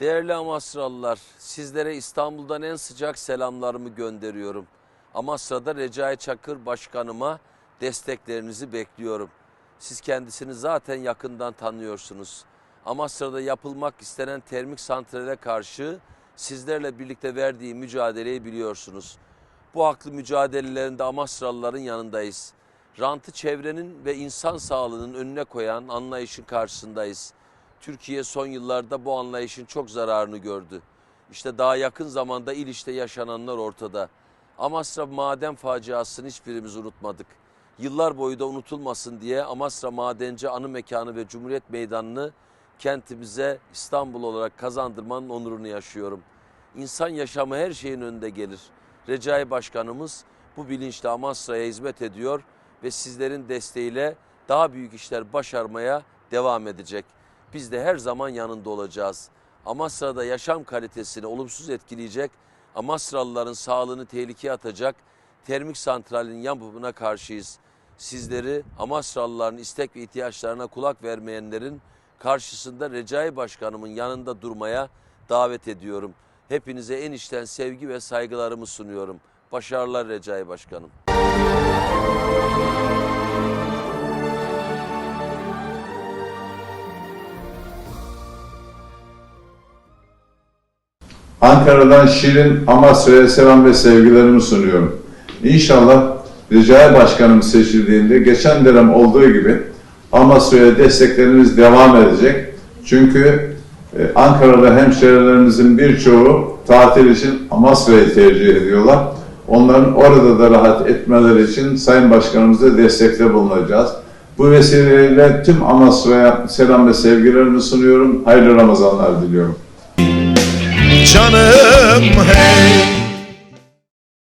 Değerli Amasralılar, sizlere İstanbul'dan en sıcak selamlarımı gönderiyorum. Amasra'da Recai Çakır Başkanıma desteklerinizi bekliyorum. Siz kendisini zaten yakından tanıyorsunuz. Amasra'da yapılmak istenen termik santrale karşı sizlerle birlikte verdiği mücadeleyi biliyorsunuz. Bu haklı mücadelelerinde Amasralıların yanındayız. Rantı çevrenin ve insan sağlığının önüne koyan anlayışın karşısındayız. Türkiye son yıllarda bu anlayışın çok zararını gördü. İşte daha yakın zamanda İliç'te yaşananlar ortada. Amasra maden faciasını hiçbirimiz unutmadık. Yıllar boyu da unutulmasın diye Amasra Madenci Anı Mekanı ve Cumhuriyet Meydanı'nı kentimize İstanbul olarak kazandırmanın onurunu yaşıyorum. İnsan yaşamı her şeyin önünde gelir. Recai Başkanımız bu bilinçle Amasra'ya hizmet ediyor ve sizlerin desteğiyle daha büyük işler başarmaya devam edecek. Biz de her zaman yanında olacağız. Amasra'da yaşam kalitesini olumsuz etkileyecek, Amasralıların sağlığını tehlikeye atacak termik santralin yapımına karşıyız. Sizleri Amasralıların istek ve ihtiyaçlarına kulak vermeyenlerin karşısında Recai Başkanımın yanında durmaya davet ediyorum. Hepinize en içten sevgi ve saygılarımı sunuyorum. Başarılar Recai Başkanım. Ankara'dan Şirin Amasra'ya selam ve sevgilerimi sunuyorum. İnşallah Recai Başkanım seçildiğinde geçen dönem olduğu gibi Amasra'ya desteklerimiz devam edecek. Çünkü e, Ankaralı hemşehrilerimizin birçoğu tatil için Amasra'yı tercih ediyorlar. Onların orada da rahat etmeleri için Sayın Başkanımıza destekte bulunacağız. Bu vesileyle tüm Amasra'ya selam ve sevgilerimi sunuyorum. Hayırlı Ramazanlar diliyorum. Canım hey